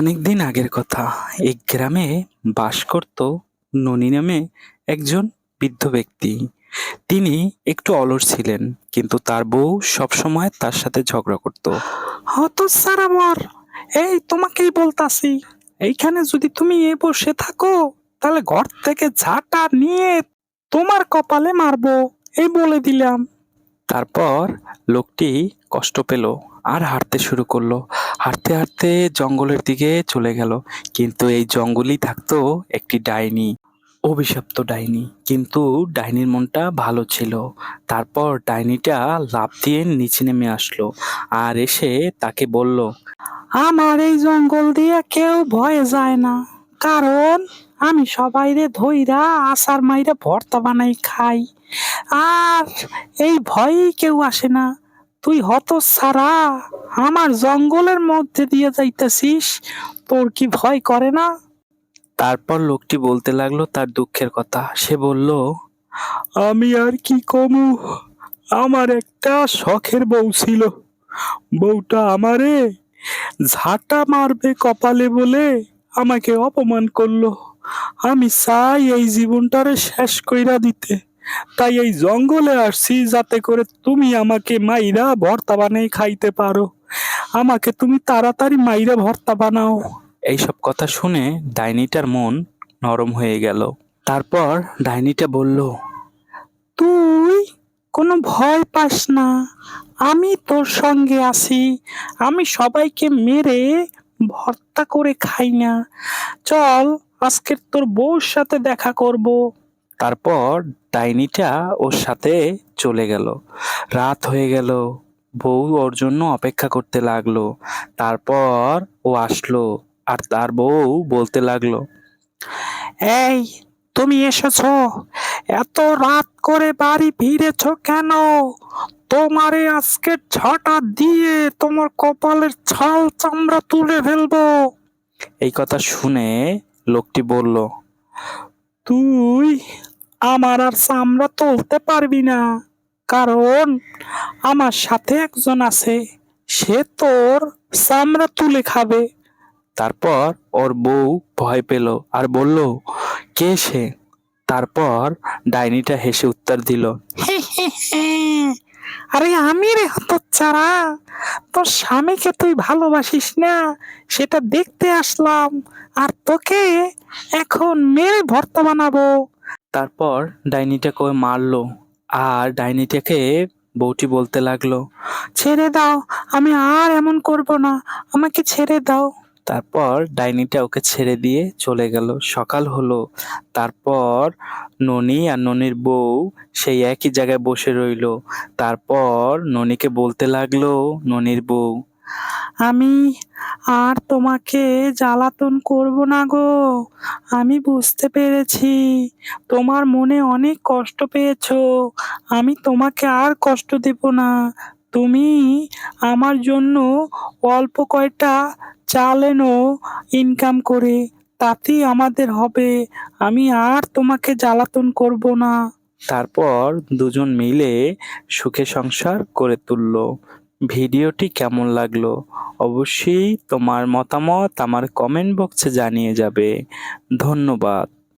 অনেকদিন আগের কথা। এই গ্রামে বাস করত ননী নামে একজন বৃদ্ধ ব্যক্তি। তিনি একটু অলস ছিলেন কিন্তু তার বউ সবসময় তার সাথে ঝগড়া করত। হতসার আমার এই তোমাকেই বলতাছি এইখানে যদি তুমি এ বসে থাকো তাহলে ঘর থেকে ঝাঁটা নিয়ে তোমার কপালে মারবো এই বলে দিলাম। তারপর লোকটি কষ্ট পেল আর হাঁটতে শুরু করল। হাঁটতে হাঁটতে জঙ্গলের দিকে চলে গেল। কিন্তু এই জঙ্গলেই থাকতো একটি ডাইনি, অভিশপ্ত ডাইনি। কিন্তু ডাইনির মনটা ভালো ছিল। তারপর ডাইনিটা লাফ দিয়ে নিচে নেমে আসলো আর এসে তাকে বলল, আমার এই জঙ্গল দিয়ে কেউ ভয়ে যায় না। কারণ আমি সবাইরে ধইরা আসার মাইরা ভর্তা বানাই খাই। আর এই ভয়েই কেউ আসে না। তুই হত সারা আমার জঙ্গলের মধ্যে দিয়ে যাইতেছিস তোর কি ভয় করে না? তারপর লোকটি বলতে লাগল তার দুঃখের কথা। সে বলল আমি আর কি কমু? আমার একটা শখের বউ ছিল। বউটা আমারে ঝাঁটা মারবে কপালে বলে আমাকে অপমান করল। আমি চাই এই জীবনটারে শেষ কইরা দিতে। তাই এই জঙ্গলে আসছি যাতে করে তুমি আমাকে মাইরা ভর্তা বানাই খাইতে পারো। আমাকে তুমি তাড়াতাড়ি মাইরা ভর্তা বানাও। এইসব কথা শুনে ডাইনিটার মন নরম হয়ে গেল। তারপর ডাইনিটা বলল তুই কোনো ভয় পাস না। আমি তোর সঙ্গে আছি। আমি সবাইকে মেরে ভর্তা করে খাই না। চল আজকের তোর বউর সাথে দেখা করব। তারপর ডাইনিটা ওর সাথে চলে গেল। রাত হয়ে গেল। বউ ওর জন্য অপেক্ষা করতে লাগল। তারপর ও আসলো আর তার বউ বলতে লাগল, এই, তুমি এসেছ? এত রাত করে বাড়ি ফিরেছ কেন? তোমারে আজকে ঝাঁটা দিয়ে তোমার কপালের ছাল চামড়া তুলে ফেলব। এই কথা শুনে লোকটি বলল, তুই আমার আর চামড়া তুলতে পারবি না। কারণ আমার সাথে একজন আছে, সে তোর চামড়া তুলে খাবে। তারপর ওর বউ ভয় পেল আর বলল, কে সে? তারপর ডাইনিটা হেসে উত্তর দিল আরে আমি রে হতচ্ছাড়া তোর স্বামীকে তুই ভালোবাসিস না, সেটা দেখতে আসলাম। আর তোকে এখন মেরে ভর্তা বানাবো। তারপর ডাইনিটাকে মারলো আর ডাইনিটাকে বউটি বলতে লাগল, ছেড়ে দাও, আমি আর এমন করব না, আমাকে ছেড়ে দাও। তারপর ডাইনিটা ওকে ছেড়ে দিয়ে চলে গেল। সকাল হলো, তারপর ননি আর ননির বউ সেই একই জায়গায় বসে রইল। তারপর ননিকে বলতে লাগল, ননির বউ, আমি আর তোমাকে জ্বালাতন করব না গো। আমি বুঝতে পেরেছি। তোমার মনে অনেক কষ্ট পেয়েছ। আমি তোমাকে আর কষ্ট দেব না। তুমি আমার জন্য অল্প কয়টা চাল এনো ইনকাম করে, তাতেই আমাদের হবে। আমি আর তোমাকে জ্বালাতন করব না। তারপর দুজন মিলে সুখে সংসার করে তুলল। ভিডিওটি কেমন লাগল? অবশ্যই তোমার মতামত আমার কমেন্ট বক্সে জানিয়ে যাবে। ধন্যবাদ।